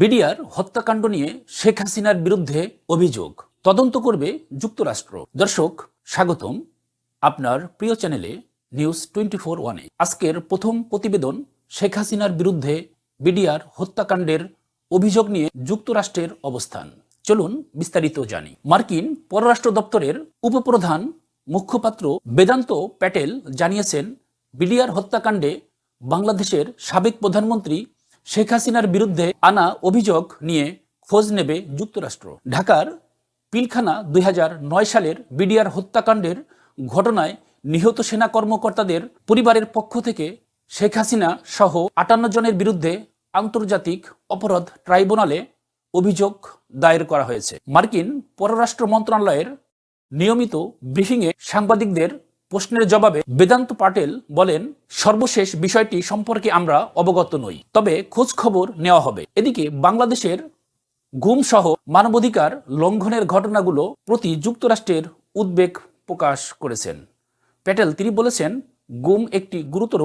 BDR হত্যাকাণ্ড নিয়ে শেখ হাসিনার বিরুদ্ধে অভিযোগ। তদন্ত করবে যুক্তরাষ্ট্র। দর্শক, স্বাগতম আপনার প্রিয় চ্যানেলে নিউজ টোয়েন্টি ফোর ওয়ানে। আজকের প্রথম প্রতিবেদন শেখ হাসিনার বিরুদ্ধে বিডিআর হত্যাকাণ্ডের অভিযোগ নিয়ে যুক্তরাষ্ট্রের অবস্থান। চলুন বিস্তারিত জানি। মার্কিন পররাষ্ট্র দপ্তরের উপপ্রধান মুখপাত্র বেদান্ত প্যাটেল জানিয়েছেন, বিডিআর হত্যাকাণ্ডে বাংলাদেশের সাবেক প্রধানমন্ত্রী শেখ হাসিনার বিরুদ্ধে আনা অভিযোগ নিয়ে খোঁজ নেবে যুক্তরাষ্ট্র। ঢাকার পিলখানা দুই হাজার নয় সালের বিডিআর হত্যাকাণ্ডের ঘটনায় নিহত সেনা কর্মকর্তাদের পরিবারের পক্ষ থেকে শেখ হাসিনা সহ আটান্ন জনের বিরুদ্ধে আন্তর্জাতিক অপরাধ ট্রাইব্যুনালে অভিযোগ দায়ের করা হয়েছে। মার্কিন পররাষ্ট্র মন্ত্রণালয়ের নিয়মিত ব্রিফিংয়ে সাংবাদিকদের প্রশ্নের জবাবে বেদান্ত পাটেল বলেন, সর্বশেষ বিষয়টি সম্পর্কে আমরা অবগত নই, তবে খোঁজ খবর নেওয়া হবে। এদিকে বাংলাদেশের গুম সহ মানবাধিকার লঙ্ঘনের ঘটনাগুলো প্রতি যুক্তরাষ্ট্রের উদ্বেগ প্রকাশ করেছেন। প্যাটেল, তিনি বলেছেন গুম একটি গুরুতর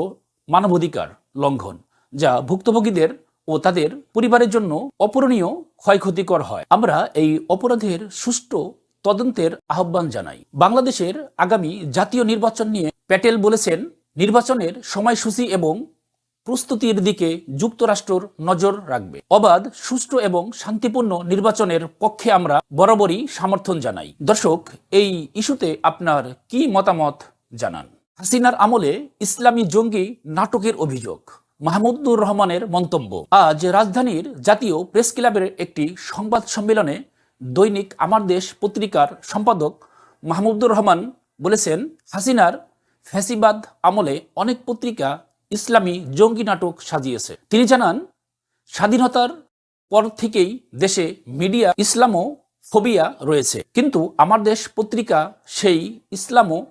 মানবাধিকার লঙ্ঘন, যা ভুক্তভোগীদের ও তাদের পরিবারের জন্য অপূরণীয় ক্ষয়ক্ষতিকর হয়। আমরা এই অপরাধের সুষ্ঠু তদন্তের আহ্বান জানাই। বাংলাদেশের আগামী জাতীয় নির্বাচন নিয়ে প্যাটেল বলেছেন, নির্বাচনের সময়সূচি এবং প্রস্তুতির দিকে যুক্তরাষ্ট্র নজর রাখবে। অবাধ, সুষ্ঠু এবং শান্তিপূর্ণ নির্বাচনের পক্ষে আমরা বরাবরই সমর্থন জানাই। দর্শক, এই ইস্যুতে আপনার কি মতামত জানান? হাসিনার আমলে ইসলামী জঙ্গি নাটকের অভিযোগ। মাহমুদুর রহমানের মন্তব্য। আজ রাজধানীর জাতীয় প্রেস ক্লাবের একটি সংবাদ সম্মেলনে দৈনিক আমার দেশ পত্রিকার সম্পাদক মাহমুদুর রহমান বলেছেন, হাসিনার ফ্যাসিবাদ আমলে অনেক পত্রিকা ইসলামী জঙ্গি নাটক সাজিয়েছে। তিনি জানান, স্বাধীনতার পর থেকেই দেশে মিডিয়া ইসলামো ফোবিয়া রয়েছে। কিন্তু আমার দেশ পত্রিকা সেই ইসলামো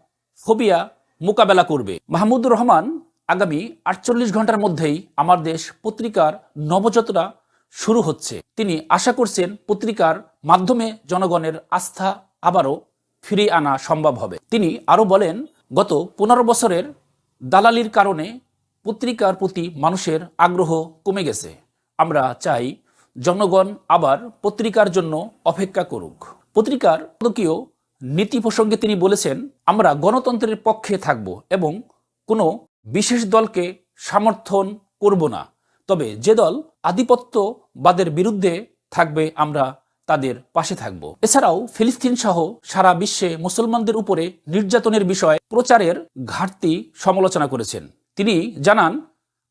ফোবিয়া মোকাবেলা করবে। মাহমুদুর রহমান আগামী আটচল্লিশ ঘণ্টার মধ্যেই আমার দেশ পত্রিকার নবযাত্রা শুরু হচ্ছে। তিনি আশা করছেন পত্রিকার মাধ্যমে জনগণের আস্থা আবারও ফিরিয়ে আনা সম্ভব হবে। তিনি আরও বলেন, গত পনেরো বছরের দালালির কারণে পত্রিকার প্রতি মানুষের আগ্রহ কমে গেছে। আমরা চাই জনগণ আবার পত্রিকার জন্য অপেক্ষা করুক। পত্রিকার পদকীয় নীতি প্রসঙ্গে তিনি বলেছেন, আমরা গণতন্ত্রের পক্ষে থাকব এবং কোনো বিশেষ দলকে সমর্থন করব না। তবে যে দল আধিপত্যবাদের বিরুদ্ধে থাকবে, আমরা তাদের পাশে থাকব। এছাড়াও ফিলিস্তিন সহ সারা বিশ্বে মুসলমানদের উপরে নির্যাতনের বিষয়ে প্রচারের ঘাটতি সমালোচনা করেছেন। তিনি জানান,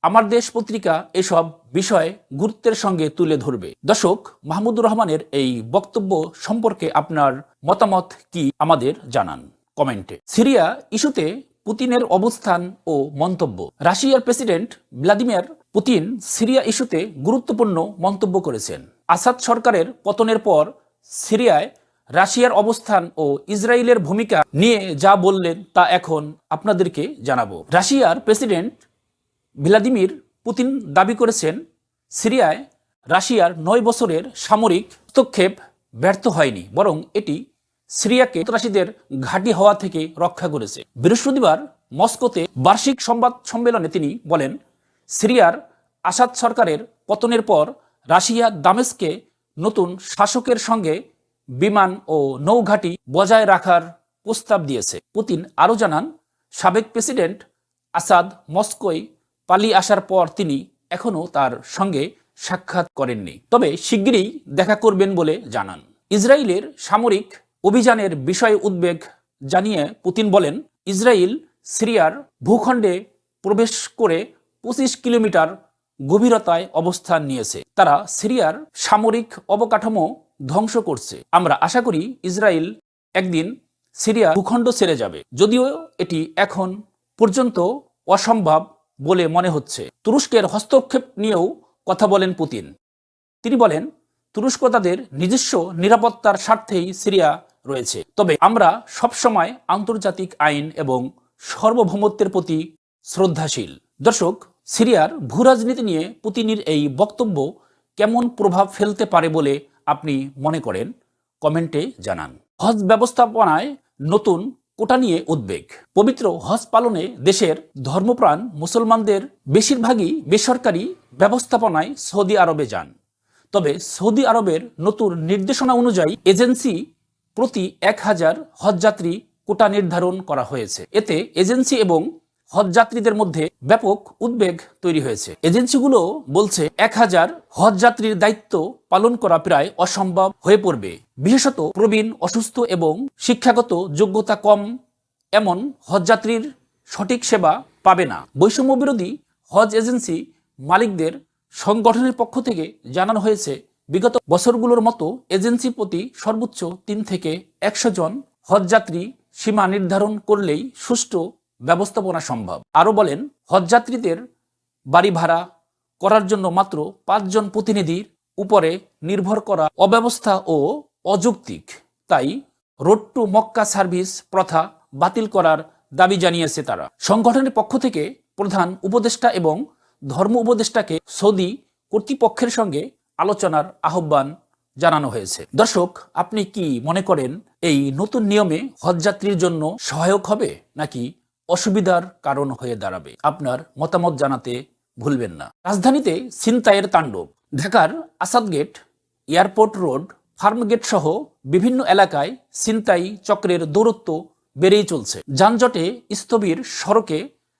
আমার দেশ পত্রিকা এসব বিষয় গুরুত্বের সঙ্গে তুলে ধরবে। দর্শক, মাহমুদুর রহমানের এই বক্তব্য সম্পর্কে আপনার মতামত কি আমাদের জানান কমেন্টে। সিরিয়া ইস্যুতে পুতিনের অবস্থান ও মন্তব্য। রাশিয়ার প্রেসিডেন্ট ভ্লাদিমির পুতিন সিরিয়া ইস্যুতে গুরুত্বপূর্ণ মন্তব্য করেছেন। আসাদ সরকারের পতনের পর সিরিয়ায় রাশিয়ার অবস্থান ও ইসরায়েলের ভূমিকা নিয়ে যা বললেন তা এখন আপনাদেরকে জানাব। রাশিয়ার প্রেসিডেন্ট ভ্লাদিমির পুতিন দাবি করেছেন, সিরিয়ায় রাশিয়ার নয় বছরের সামরিক হস্তক্ষেপ ব্যর্থ হয়নি, বরং এটি সিরিয়াকে সন্ত্রাসীদের ঘাঁটি হওয়া থেকে রক্ষা করেছে। বৃহস্পতিবার মস্কোতে বার্ষিক সংবাদ সম্মেলনে তিনি বলেন সিরিয়ার আসাদ সরকারের পতনের পর রাশিয়া দামেস্কে নতুন শাসকের সঙ্গে বিমান ও নৌঘাঁটি বজায় রাখার প্রস্তাব দিয়েছে। পুতিন আরও জানান, সাবেক প্রেসিডেন্ট আসাদ মস্কোয় পালিয়ে আসার পর তিনি এখনও তার সঙ্গে সাক্ষাৎ করেননি। তবে শিগগিরই দেখা করবেন বলে জানান। ইসরায়েলের সামরিক অভিযানের বিষয়ে উদ্বেগ জানিয়ে পুতিন বলেন, ইসরায়েল সিরিয়ার ভূখণ্ডে প্রবেশ করে পঁচিশ কিলোমিটার গভীরতায় অবস্থান নিয়েছে। তারা সিরিয়ার সামরিক অবকাঠামো ধ্বংস করছে। আমরা আশা করি ইসরায়েল একদিন সিরিয়া ভূখণ্ড ছেড়ে যাবে। যদিও এটি এখন পর্যন্ত অসম্ভব বলে মনে হচ্ছে। তুরস্কের হস্তক্ষেপ নিয়েও কথা বলেন পুতিন। তিনি বলেন তুরস্ক তাদের নিজস্ব নিরাপত্তার স্বার্থেই সিরিয়া রয়েছে। তবে আমরা সবসময় আন্তর্জাতিক আইন এবং সার্বভৌমত্বের প্রতি শ্রদ্ধাশীল। দর্শক সিরিয়ার ভূরাজনীতি নিয়ে পুতিনের এই বক্তব্য কেমন প্রভাব ফেলতে পারে বলে আপনি মনে করেন? কমেন্টে জানান। হজ ব্যবস্থাপনায় নতুন কোটা নিয়ে উদ্বেগ। পবিত্র হজ পালনে দেশের ধর্মপ্রাণ মুসলমানদের বেশিরভাগই বেসরকারি ব্যবস্থাপনায় সৌদি আরবে যান। তবে সৌদি আরবের নতুন নির্দেশনা অনুযায়ী এজেন্সি প্রতি এক হাজার হজযাত্রী কোটা নির্ধারণ করা হয়েছে। এতে এজেন্সি এবং হজযাত্রীদের মধ্যে ব্যাপক উদ্বেগ তৈরি হয়েছে। এজেন্সিগুলো বলছে, এক হাজার হজযাত্রীর দায়িত্ব পালন করা প্রায় অসম্ভব হয়ে পড়বে। বিশেষত প্রবীণ, অসুস্থ এবং শিক্ষাগত যোগ্যতা কম এমন হজযাত্রীর সঠিক সেবা পাবে না। বৈষম্য বিরোধী হজ এজেন্সি মালিকদের সংগঠনের পক্ষ থেকে জানানো হয়েছে, বিগত বছরগুলোর মতো এজেন্সি প্রতি সর্বোচ্চ তিন থেকে একশো জন হজযাত্রী সীমা নির্ধারণ করলেই সুষ্ঠু ব্যবস্থাপনা সম্ভব। আরও বলেন হজযাত্রীদের বাড়ি ভাড়া করার জন্য মাত্র পাঁচজন প্রতিনিধির উপরে নির্ভর করা অব্যবস্থা ও অযৌক্তিক। তাই রোড টু মক্কা সার্ভিস প্রথা বাতিল করার দাবি জানিয়েছে তারা। সংগঠনের পক্ষ থেকে প্রধান উপদেষ্টা এবং ধর্ম উপদেষ্টাকে সৌদি কর্তৃপক্ষের সঙ্গে আলোচনার আহ্বান জানানো হয়েছে। দর্শক, আপনি কি মনে করেন এই নতুন নিয়মে হজযাত্রীর জন্য সহায়ক হবে নাকি অসুবিধার কারণ হয়ে দাঁড়াবে। আপনার মতামত জানাতে ভুলবেন না। রাজধানীতে ছিনতাইয়ের তাণ্ডব। ঢাকার Asad gate, airport road Farmgate সহ বিভিন্ন এলাকায় ছিনতাই চক্রের দৌরত্ব বেড়েই চলছে। যানজটে স্থবির সড়কে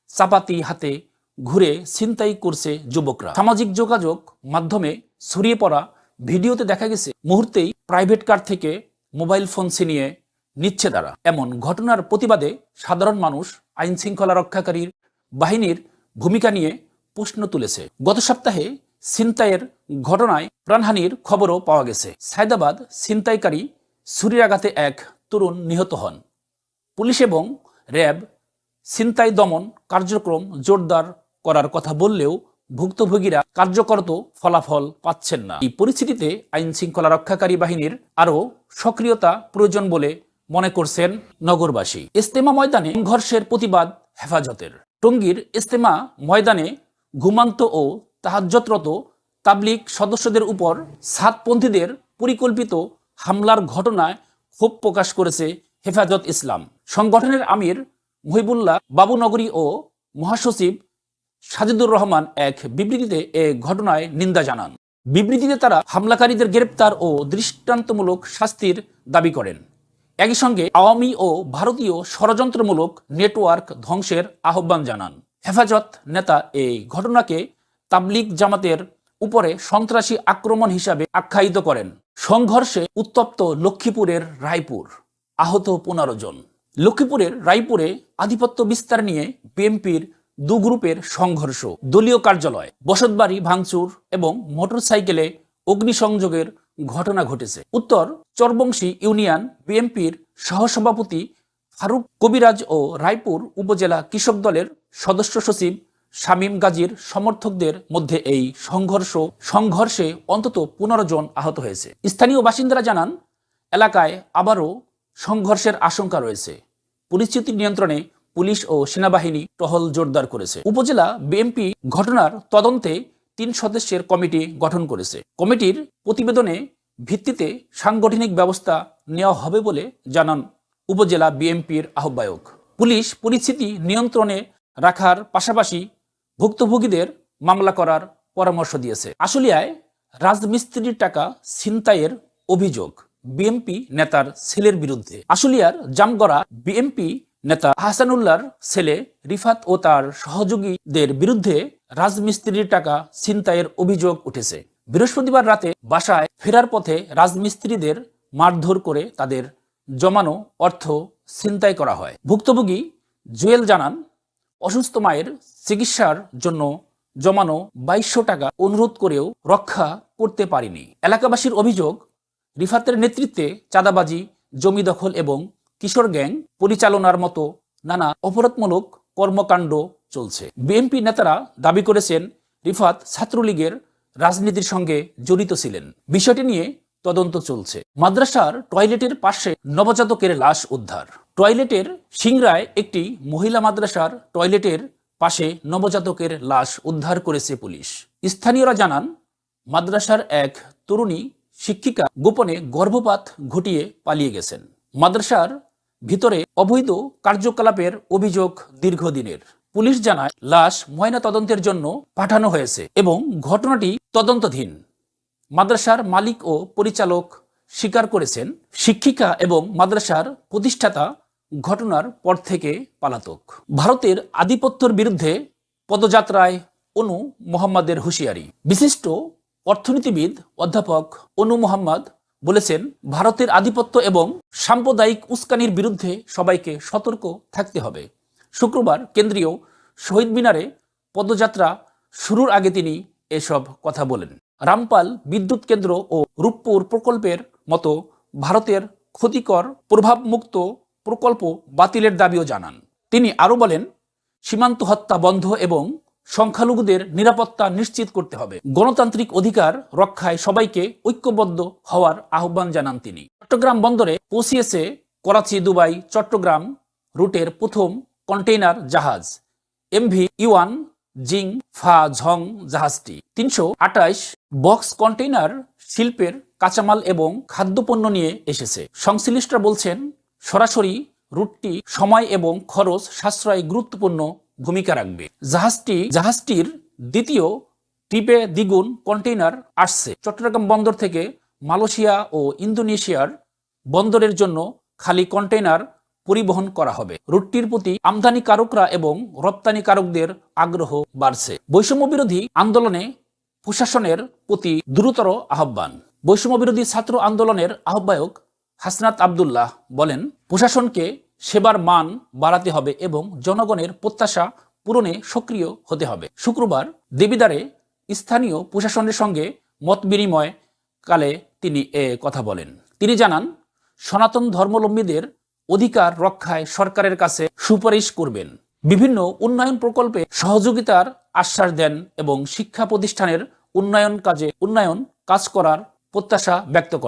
চাপাতি হাতে ঘুরে ছিনতাই করছে যুবকরা। সামাজিক যোগাযোগ মাধ্যমে ছড়িয়ে পড়া ভিডিওতে দেখা গেছে, মুহূর্তেই প্রাইভেট কার থেকে মোবাইল ফোন ছিনিয়ে নিচ্ছে তারা এমন ঘটনার প্রতিবাদে সাধারণ মানুষ আইন শৃঙ্খলা রক্ষাকারীর বাহিনীর ভূমিকা নিয়ে প্রশ্ন তুলেছে। গত সপ্তাহে ছিনতাইয়ের ঘটনায় প্রাণহানির খবরও পাওয়া গেছে। সায়দাবাদ ছিনতাইকারী ছুরির আঘাতে এক তরুণ নিহত হন। পুলিশ এবং র্যাব ছিনতাই দমন কার্যক্রম জোরদার করার কথা বললেও ভুক্তভোগীরা কার্যকরত ফলাফল পাচ্ছেন না। এই পরিস্থিতিতে আইন শৃঙ্খলা রক্ষাকারী বাহিনীর আরও সক্রিয়তা প্রয়োজন বলে মনে করছেন নগরবাসী। ইস্তেমা ময়দানে সংঘর্ষের প্রতিবাদ হেফাজতের। টঙ্গীর ইস্তেমা ময়দানে ঘুমান্ত ও তাহাজ্জতরত তাবলিক সদস্যদের উপর সাতপন্থীদের পরিকল্পিত হামলার ঘটনায় ক্ষোভ প্রকাশ করেছে হেফাজত ইসলাম। সংগঠনের আমির মহিবুল্লাহ বাবুনগরী ও মহাসচিব সাজিদুর রহমান এক বিবৃতিতে এ ঘটনায় নিন্দা জানান। বিবৃতিতে তারা হামলাকারীদের গ্রেপ্তার ও দৃষ্টান্তমূলক শাস্তির দাবি করেন। একই সঙ্গে আওয়ামী ও ভারতীয় ষড়যন্ত্রমূলক নেটওয়ার্ক ধ্বংসের আহ্বান জানান। হেফাজত নেতা এই ঘটনাকে তাবলিগ জামাতের উপরে সন্ত্রাসী আক্রমণ হিসাবে আখ্যায়িত করেন। সংঘর্ষে উত্তপ্ত লক্ষ্মীপুরের রায়পুর, আহত পনেরো জন। লক্ষ্মীপুরের রায়পুরে আধিপত্য বিস্তার নিয়ে বিএনপির দু গ্রুপের সংঘর্ষ। দলীয় কার্যালয়, বসতবাড়ি ভাঙচুর এবং মোটরসাইকেলে অগ্নিসংযোগের ঘটনা ঘটেছে। উত্তর, চরবংশী ইউনিয়ন বিএনপির সহসভাপতি ফারুক কবিরাজ ও রায়পুর উপজেলা কৃষক দলের সদস্য সচিব শামীম গাজীর সমর্থকদের মধ্যে এই সংঘর্ষ, সংঘর্ষে অন্তত পনেরো জন আহত হয়েছে। স্থানীয় বাসিন্দারা জানান, এলাকায় আবারও সংঘর্ষের আশঙ্কা রয়েছে। পরিস্থিতি নিয়ন্ত্রণে পুলিশ ও সেনাবাহিনী টহল জোরদার করেছে। উপজেলা বিএমপি ঘটনার তদন্তে তিন সদস্যের কমিটি গঠন করেছে। কমিটির প্রতিবেদনে ভিত্তিতে সাংগঠনিক ব্যবস্থা নেওয়া হবে বলে জানান উপজেলা বিএমপির আহ্বায়ক। পুলিশ পরিস্থিতি নিয়ন্ত্রণে রাখার পাশাপাশি ভুক্তভোগীদের মামলা করার পরামর্শ দিয়েছে। আশুলিয়ায় রাজমিস্ত্রির টাকা ছিনতাইয়ের অভিযোগ বিএমপি নেতার ছেলের বিরুদ্ধে। আশুলিয়ার জামগড়া বিএমপি নেতা হাসানুল্লাহর ছেলে রিফাত ও তার সহযোগীদের বিরুদ্ধে রাজমিস্ত্রির টাকা ছিনতাইয়ের অভিযোগ উঠেছে। বৃহস্পতিবার রাতে বাসায় ফেরার পথে রাজমিস্ত্রিদের মারধর করে তাদের জমানো অর্থ ছিনতাই করা হয়। ভুক্তভোগী জুয়েল জানান, অসুস্থ মায়ের চিকিৎসার জন্য জমানো বাইশশো টাকা অনুরোধ করেও রক্ষা করতে পারিনি। এলাকাবাসীর অভিযোগ, রিফাতের নেতৃত্বে চাঁদাবাজি, জমি দখল এবং কিশোর গ্যাং পরিচালনার মতো নানা অপরাধমূলক কর্মকাণ্ড চলছে। বিএনপি নেতারা দাবি করেছেন রিফাত ছাত্রলীগের রাজনীতির সঙ্গে জড়িত ছিলেন। বিষয়টি নিয়ে তদন্ত চলছে। মাদ্রাসার টয়লেটের পাশে নবজাতকের লাশ উদ্ধার। টয়লেটের সিংরায় একটি মহিলা মাদ্রাসার টয়লেটের পাশে নবজাতকের লাশ উদ্ধার করেছে পুলিশ। স্থানীয়রা জানান, মাদ্রাসার এক তরুণী শিক্ষিকা গোপনে গর্ভপাত ঘটিয়ে পালিয়ে গেছেন। মাদ্রাসার ভিতরে অবৈধ কার্যকলাপের অভিযোগ দীর্ঘদিনের। পুলিশ জানায়, লাশ ময়না তদন্তের জন্য পাঠানো হয়েছে এবং ঘটনাটি তদন্তাধীন। মাদ্রাসার মালিক ও পরিচালক স্বীকার করেছেন, শিক্ষিকা এবং মাদ্রাসার প্রতিষ্ঠাতা ঘটনার পর থেকে পালাতক। ভারতের আধিপত্যের বিরুদ্ধে পদযাত্রায় অনু মোহাম্মদের হুঁশিয়ারি। বিশিষ্ট অর্থনীতিবিদ অধ্যাপক অনু মোহাম্মদ বলেছেন, ভারতের আধিপত্য এবং সাম্প্রদায়িক উস্কানির বিরুদ্ধে সবাইকে সতর্ক থাকতে হবে। শুক্রবার কেন্দ্রীয় শহীদ মিনারে পদযাত্রা শুরুর আগে তিনি এসব কথা বলেন। রামপাল বিদ্যুৎ কেন্দ্র ও রূপপুর প্রকল্পের মতো ভারতের ক্ষতিকর, প্রভাবমুক্ত প্রকল্প বাতিলের দাবিও জানান। তিনি আরও বলেন, সীমান্ত হত্যা বন্ধ এবং সংখ্যালঘুদের নিরাপত্তা নিশ্চিত করতে হবে। গণতান্ত্রিক অধিকার রক্ষায় সবাইকে ঐক্যবদ্ধ হওয়ার আহ্বান জানান তিনি। চট্টগ্রাম বন্দরে পৌঁছিয়েছে করাচি, দুবাই, চট্টগ্রাম রুটের প্রথম কন্টেইনার জাহাজ, এমভি ইওয়ান জিং ফা ঝং জাহাজটি। তিনশো আটাইশ বক্স কন্টেইনার শিল্পের কাঁচামাল এবং খাদ্যপণ্য নিয়ে এসেছে। সংশ্লিষ্টরা বলছেন, সরাসরি রুটটি সময় এবং খরচ সাশ্রয় গুরুত্বপূর্ণ ভূমিকা রাখবে। জাহাজটি, জাহাজটির দ্বিতীয় ট্রিপে দ্বিগুণ কন্টেইনার আসছে। চট্টগ্রাম বন্দর থেকে মালয়েশিয়া ও ইন্দোনেশিয়ার বন্দরের জন্য খালি কন্টেইনার পরিবহন করা হবে। রুটটির প্রতি আমদানিকারকরা এবং রপ্তানিকারকদের আগ্রহ বাড়ছে। বৈষম্য বিরোধী আন্দোলনে প্রশাসনের প্রতি দ্রুতর আহ্বান। বৈষম্য বিরোধী ছাত্র আন্দোলনের আহ্বায়ক হাসনাত আবদুল্লাহ বলেন, প্রশাসনকে সেবার মান বাড়াতে হবে এবং জনগণের প্রত্যাশা পূরণে সক্রিয় হতে হবে। শুক্রবার দেবিদারে স্থানীয় প্রশাসনের সঙ্গে মত বিনিময় কালে তিনি এ কথা বলেন। তিনি জানান, সনাতন ধর্মলম্বীদের অধিকার রক্ষায় সরকারের কাছে সুপারিশ করবেন। বিভিন্ন উন্নয়ন প্রকল্পে সহযোগিতার আশ্বাস দেন এবং শিক্ষা প্রতিষ্ঠানের উন্নয়ন কাজে উন্নয়ন কাজ করার প্রত্যাশা ব্যক্ত করেন।